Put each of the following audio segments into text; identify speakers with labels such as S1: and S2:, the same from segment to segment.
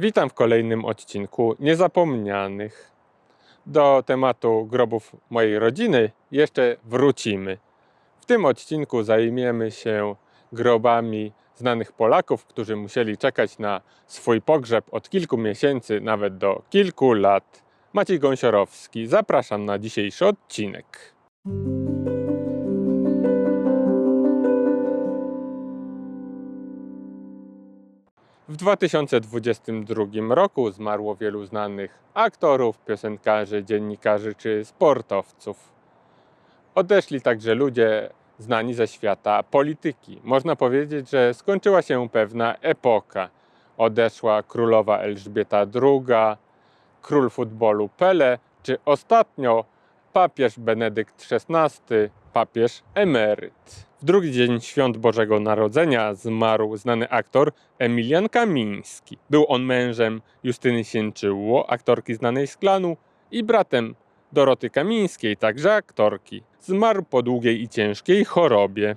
S1: Witam w kolejnym odcinku Niezapomnianych. Do tematu grobów mojej rodziny jeszcze wrócimy. W tym odcinku zajmiemy się grobami znanych Polaków, którzy musieli czekać na swój pogrzeb od kilku miesięcy, nawet do kilku lat. Maciej Gąsiorowski, zapraszam na dzisiejszy odcinek. W 2022 roku zmarło wielu znanych aktorów, piosenkarzy, dziennikarzy czy sportowców. Odeszli także ludzie znani ze świata polityki. Można powiedzieć, że skończyła się pewna epoka. Odeszła królowa Elżbieta II, król futbolu Pele, czy ostatnio papież Benedykt XVI, papież emeryt. W drugi dzień świąt Bożego Narodzenia zmarł znany aktor Emilian Kamiński. Był on mężem Justyny Sienczyło, aktorki znanej z klanu, i bratem Doroty Kamińskiej, także aktorki. Zmarł po długiej i ciężkiej chorobie.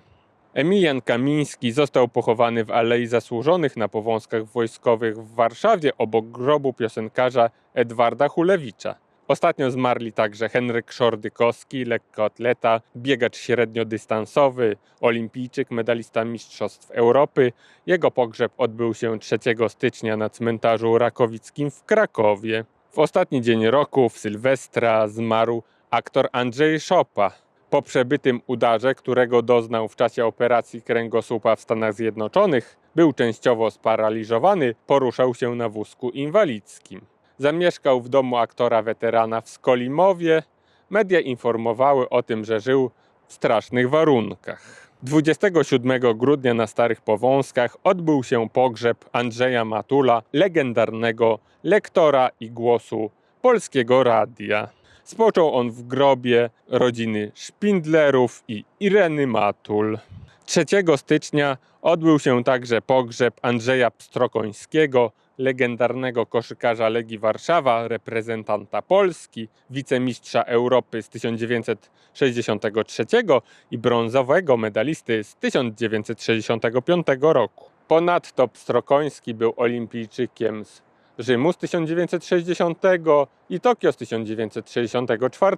S1: Emilian Kamiński został pochowany w Alei Zasłużonych na Powązkach Wojskowych w Warszawie obok grobu piosenkarza Edwarda Hulewicza. Ostatnio zmarli także Henryk Szordykowski, lekkoatleta, biegacz średniodystansowy, olimpijczyk, medalista Mistrzostw Europy. Jego pogrzeb odbył się 3 stycznia na cmentarzu Rakowickim w Krakowie. W ostatni dzień roku, w Sylwestra, zmarł aktor Andrzej Szopa. Po przebytym udarze, którego doznał w czasie operacji kręgosłupa w Stanach Zjednoczonych, był częściowo sparaliżowany, poruszał się na wózku inwalidzkim. Zamieszkał w domu aktora weterana w Skolimowie. Media informowały o tym, że żył w strasznych warunkach. 27 grudnia na Starych Powązkach odbył się pogrzeb Andrzeja Matula, legendarnego lektora i głosu Polskiego Radia. Spoczął on w grobie rodziny Szpindlerów i Ireny Matul. 3 stycznia odbył się także pogrzeb Andrzeja Pstrokońskiego, legendarnego koszykarza Legii Warszawa, reprezentanta Polski, wicemistrza Europy z 1963 i brązowego medalisty z 1965 roku. Ponadto Pstrokoński był olimpijczykiem z Rzymu z 1960 i Tokio z 1964.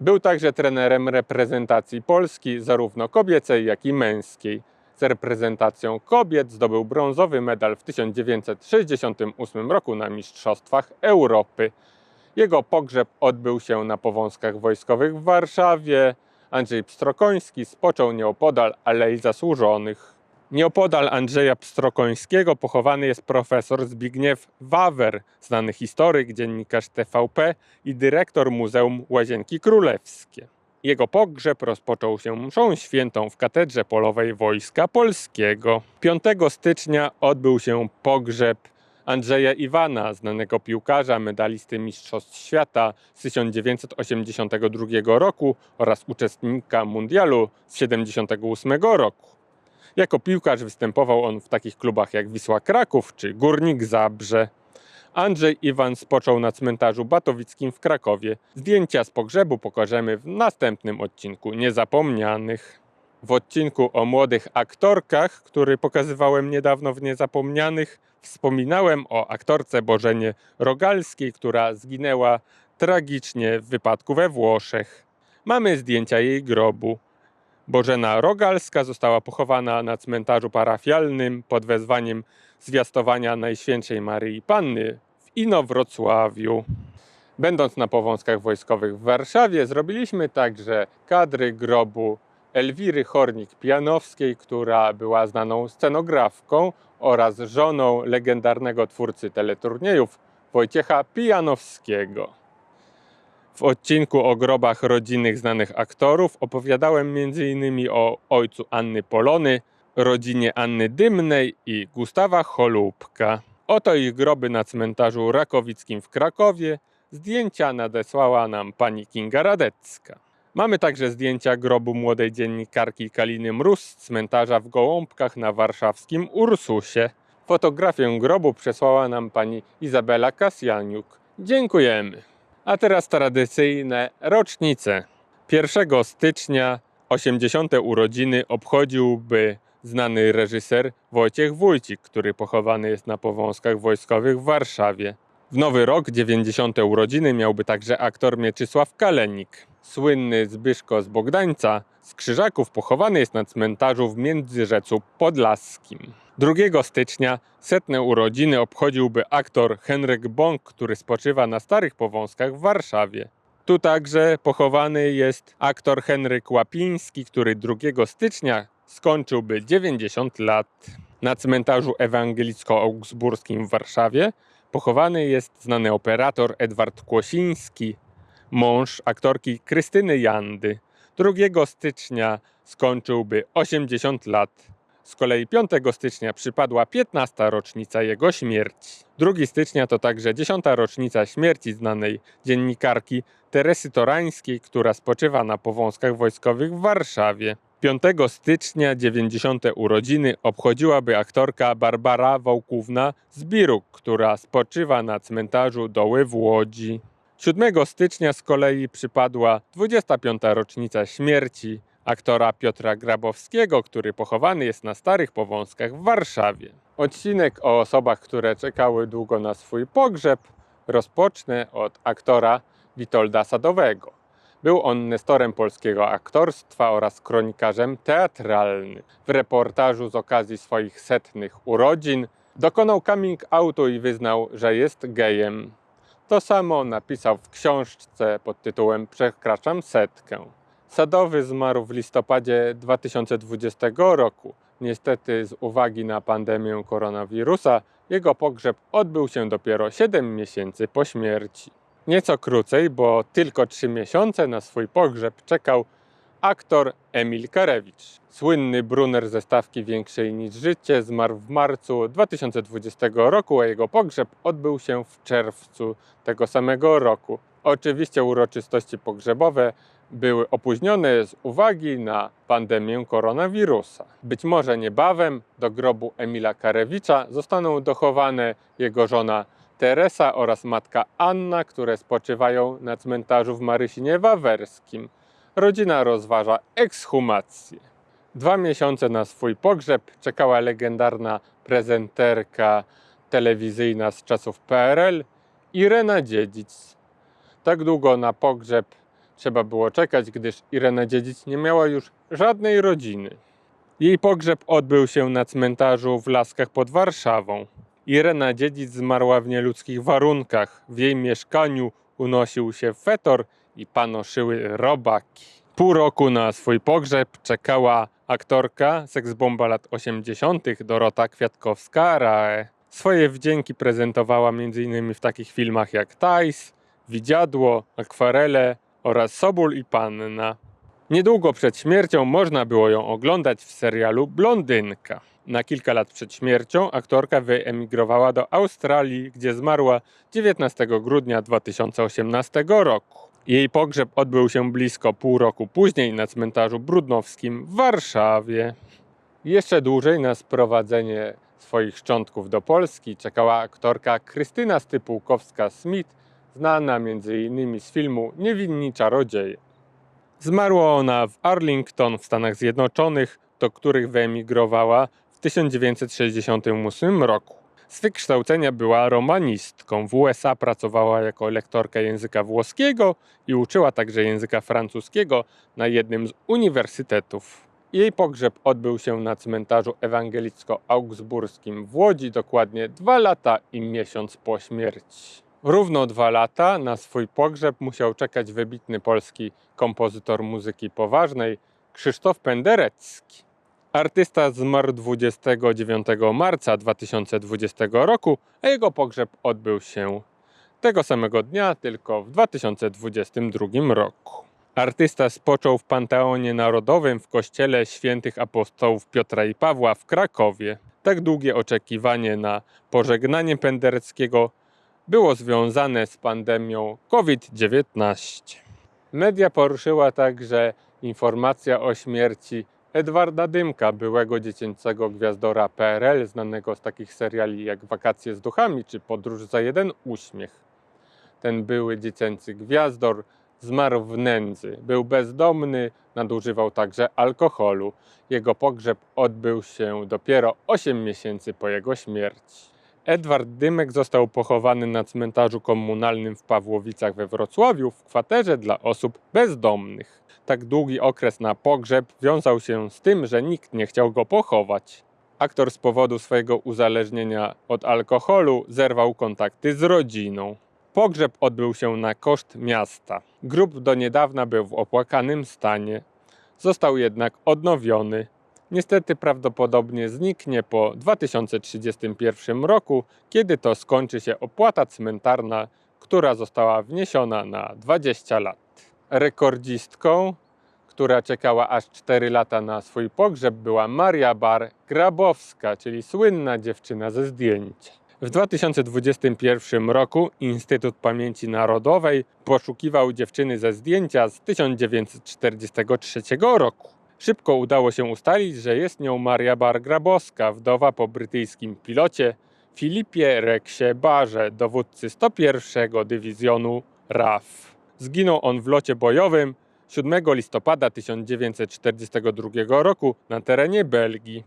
S1: Był także trenerem reprezentacji Polski, zarówno kobiecej, jak i męskiej. Z reprezentacją kobiet zdobył brązowy medal w 1968 roku na Mistrzostwach Europy. Jego pogrzeb odbył się na Powązkach Wojskowych w Warszawie. Andrzej Pstrokoński spoczął nieopodal Alei Zasłużonych. Nieopodal Andrzeja Pstrokońskiego pochowany jest profesor Zbigniew Wawer, znany historyk, dziennikarz TVP i dyrektor Muzeum Łazienki Królewskie. Jego pogrzeb rozpoczął się mszą świętą w katedrze polowej Wojska Polskiego. 5 stycznia odbył się pogrzeb Andrzeja Iwana, znanego piłkarza, medalisty Mistrzostw Świata z 1982 roku oraz uczestnika mundialu z 1978 roku. Jako piłkarz występował on w takich klubach jak Wisła Kraków czy Górnik Zabrze. Andrzej Iwan spoczął na cmentarzu Batowickim w Krakowie. Zdjęcia z pogrzebu pokażemy w następnym odcinku Niezapomnianych. W odcinku o młodych aktorkach, który pokazywałem niedawno w Niezapomnianych, wspominałem o aktorce Bożenie Rogalskiej, która zginęła tragicznie w wypadku we Włoszech. Mamy zdjęcia jej grobu. Bożena Rogalska została pochowana na cmentarzu parafialnym pod wezwaniem zwiastowania Najświętszej Maryi Panny w Inowrocławiu. Będąc na powązkach wojskowych w Warszawie, zrobiliśmy także kadry grobu Elwiry Hornik-Pianowskiej, która była znaną scenografką oraz żoną legendarnego twórcy teleturniejów Wojciecha Pijanowskiego. W odcinku o grobach rodzinnych znanych aktorów opowiadałem m.in. o ojcu Anny Polony, rodzinie Anny Dymnej i Gustawa Cholubka. Oto ich groby na cmentarzu Rakowickim w Krakowie. Zdjęcia nadesłała nam pani Kinga Radecka. Mamy także zdjęcia grobu młodej dziennikarki Kaliny Mróz z cmentarza w Gołąbkach na warszawskim Ursusie. Fotografię grobu przesłała nam pani Izabela Kasjaniuk. Dziękujemy. A teraz tradycyjne rocznice. 1 stycznia 80. urodziny obchodziłby znany reżyser Wojciech Wójcik, który pochowany jest na Powązkach Wojskowych w Warszawie. W nowy rok, 90. urodziny, miałby także aktor Mieczysław Kalenik. Słynny Zbyszko z Bogdańca z Krzyżaków pochowany jest na cmentarzu w Międzyrzecu Podlaskim. 2 stycznia setne urodziny obchodziłby aktor Henryk Bąk, który spoczywa na Starych Powązkach w Warszawie. Tu także pochowany jest aktor Henryk Łapiński, który 2 stycznia skończyłby 90 lat. Na cmentarzu ewangelicko-augsburskim w Warszawie pochowany jest znany operator Edward Kłosiński, mąż aktorki Krystyny Jandy. 2 stycznia skończyłby 80 lat. Z kolei 5 stycznia przypadła 15. rocznica jego śmierci. 2 stycznia to także 10. rocznica śmierci znanej dziennikarki Teresy Torańskiej, która spoczywa na powązkach wojskowych w Warszawie. 5 stycznia 90. urodziny obchodziłaby aktorka Barbara Wałkówna z Biruk, która spoczywa na cmentarzu Doły w Łodzi. 7 stycznia z kolei przypadła 25. rocznica śmierci aktora Piotra Grabowskiego, który pochowany jest na Starych Powązkach w Warszawie. Odcinek o osobach, które czekały długo na swój pogrzeb, rozpocznę od aktora Witolda Sadowego. Był on nestorem polskiego aktorstwa oraz kronikarzem teatralnym. W reportażu z okazji swoich setnych urodzin dokonał coming outu i wyznał, że jest gejem. To samo napisał w książce pod tytułem Przekraczam setkę. Sadowy zmarł w listopadzie 2020 roku. Niestety z uwagi na pandemię koronawirusa jego pogrzeb odbył się dopiero 7 miesięcy po śmierci. Nieco krócej, bo tylko 3 miesiące na swój pogrzeb czekał aktor Emil Karewicz. Słynny Brunner ze stawki Większej niż życie zmarł w marcu 2020 roku, a jego pogrzeb odbył się w czerwcu tego samego roku. Oczywiście uroczystości pogrzebowe były opóźnione z uwagi na pandemię koronawirusa. Być może niebawem do grobu Emila Karewicza zostaną dochowane jego żona Teresa oraz matka Anna, które spoczywają na cmentarzu w Marysinie Wawerskim. Rodzina rozważa ekshumację. Dwa miesiące na swój pogrzeb czekała legendarna prezenterka telewizyjna z czasów PRL Irena Dziedzic. Tak długo na pogrzeb trzeba było czekać, gdyż Irena Dziedzic nie miała już żadnej rodziny. Jej pogrzeb odbył się na cmentarzu w Laskach pod Warszawą. Irena Dziedzic zmarła w nieludzkich warunkach. W jej mieszkaniu unosił się fetor i panoszyły robaki. Pół roku na swój pogrzeb czekała aktorka seksbomba lat 80. Dorota Kwiatkowska-Rae. Swoje wdzięki prezentowała m.in. w takich filmach jak Tajs, Widziadło, Akwarele oraz Soból i Panna. Niedługo przed śmiercią można było ją oglądać w serialu Blondynka. Na kilka lat przed śmiercią aktorka wyemigrowała do Australii, gdzie zmarła 19 grudnia 2018 roku. Jej pogrzeb odbył się blisko pół roku później na cmentarzu Brudnowskim w Warszawie. Jeszcze dłużej na sprowadzenie swoich szczątków do Polski czekała aktorka Krystyna Stypułkowska-Smith, znana m.in. z filmu Niewinni Czarodzieje. Zmarła ona w Arlington w Stanach Zjednoczonych, do których wyemigrowała 1968 roku. Z wykształcenia była romanistką. W USA pracowała jako lektorka języka włoskiego i uczyła także języka francuskiego na jednym z uniwersytetów. Jej pogrzeb odbył się na cmentarzu ewangelicko-augsburskim w Łodzi dokładnie dwa lata i miesiąc po śmierci. Równo dwa lata na swój pogrzeb musiał czekać wybitny polski kompozytor muzyki poważnej Krzysztof Penderecki. Artysta zmarł 29 marca 2020 roku, a jego pogrzeb odbył się tego samego dnia, tylko w 2022 roku. Artysta spoczął w Panteonie Narodowym w kościele świętych apostołów Piotra i Pawła w Krakowie. Tak długie oczekiwanie na pożegnanie Pendereckiego było związane z pandemią COVID-19. Media poruszyła także informacja o śmierci Edwarda Dymka, byłego dziecięcego gwiazdora PRL, znanego z takich seriali jak Wakacje z duchami czy Podróż za jeden uśmiech. Ten były dziecięcy gwiazdor Zmarł w nędzy, był bezdomny, nadużywał także alkoholu. Jego pogrzeb odbył się dopiero 8 miesięcy po jego śmierci. Edward Dymek został pochowany na cmentarzu komunalnym w Pawłowicach we Wrocławiu w kwaterze dla osób bezdomnych. Tak długi okres na pogrzeb wiązał się z tym, że nikt nie chciał go pochować. Aktor z powodu swojego uzależnienia od alkoholu zerwał kontakty z rodziną. Pogrzeb odbył się na koszt miasta. Grób do niedawna był w opłakanym stanie. Został jednak odnowiony. Niestety prawdopodobnie zniknie po 2031 roku, kiedy to skończy się opłata cmentarna, która została wniesiona na 20 lat. Rekordzistką, która czekała aż 4 lata na swój pogrzeb, była Maria Bar Grabowska, czyli słynna dziewczyna ze zdjęcia. W 2021 roku Instytut Pamięci Narodowej poszukiwał dziewczyny ze zdjęcia z 1943 roku. Szybko udało się ustalić, że jest nią Maria Bar Grabowska, wdowa po brytyjskim pilocie Filipie Reksie Barze, dowódcy 101 Dywizjonu RAF. Zginął on w locie bojowym 7 listopada 1942 roku na terenie Belgii.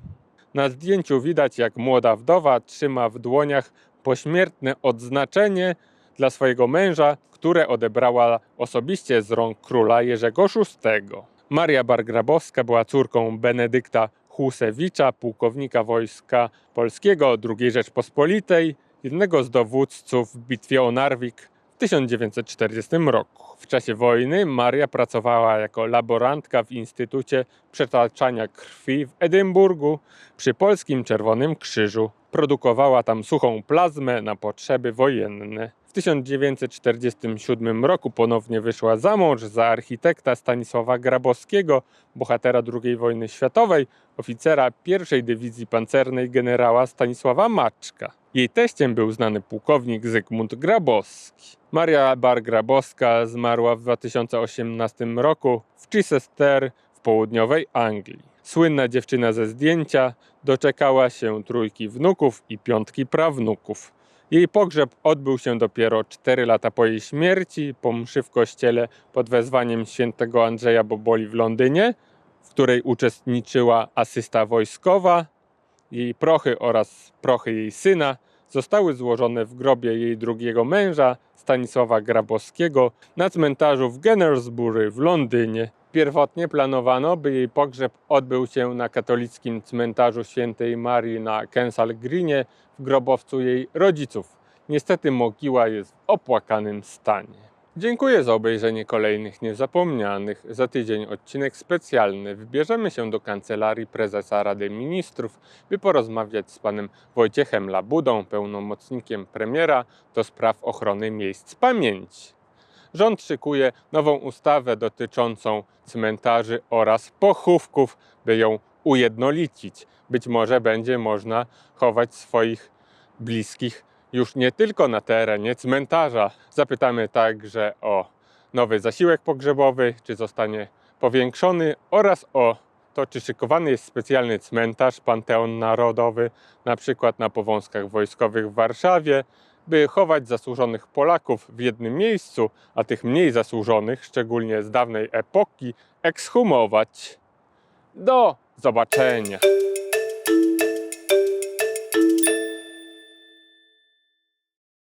S1: Na zdjęciu widać, jak młoda wdowa trzyma w dłoniach pośmiertne odznaczenie dla swojego męża, które odebrała osobiście z rąk króla Jerzego VI. Maria Bargrabowska była córką Benedykta Husewicza, pułkownika wojska polskiego II Rzeczpospolitej, jednego z dowódców w bitwie o Narwik w 1940 roku. W czasie wojny Maria pracowała jako laborantka w Instytucie Przetaczania Krwi w Edynburgu przy Polskim Czerwonym Krzyżu. Produkowała tam suchą plazmę na potrzeby wojenne. W 1947 roku ponownie wyszła za mąż za architekta Stanisława Grabowskiego, bohatera II wojny światowej, oficera pierwszej dywizji pancernej generała Stanisława Maczka. Jej teściem był znany pułkownik Zygmunt Grabowski. Maria Bar-Grabowska zmarła w 2018 roku w Chichester w południowej Anglii. Słynna dziewczyna ze zdjęcia doczekała się trójki wnuków i piątki prawnuków. Jej pogrzeb odbył się dopiero 4 lata po jej śmierci, po mszy w kościele pod wezwaniem świętego Andrzeja Boboli w Londynie, w której uczestniczyła asysta wojskowa. Jej prochy oraz prochy jej syna zostały złożone w grobie jej drugiego męża, Stanisława Grabowskiego, na cmentarzu w Gennersbury w Londynie. Pierwotnie planowano, by jej pogrzeb odbył się na katolickim cmentarzu świętej Marii na Kensal Greenie w grobowcu jej rodziców. Niestety mogiła jest w opłakanym stanie. Dziękuję za obejrzenie kolejnych niezapomnianych. Za tydzień odcinek specjalny. Wybierzemy się do kancelarii prezesa Rady Ministrów, by porozmawiać z panem Wojciechem Labudą, pełnomocnikiem premiera do spraw ochrony miejsc pamięci. Rząd szykuje nową ustawę dotyczącą cmentarzy oraz pochówków, by ją ujednolicić. Być może będzie można chować swoich bliskich już nie tylko na terenie cmentarza. Zapytamy także o nowy zasiłek pogrzebowy, czy zostanie powiększony oraz o to, czy szykowany jest specjalny cmentarz, Panteon Narodowy, na przykład na Powązkach Wojskowych w Warszawie, by chować zasłużonych Polaków w jednym miejscu, a tych mniej zasłużonych, szczególnie z dawnej epoki, ekshumować. Do zobaczenia!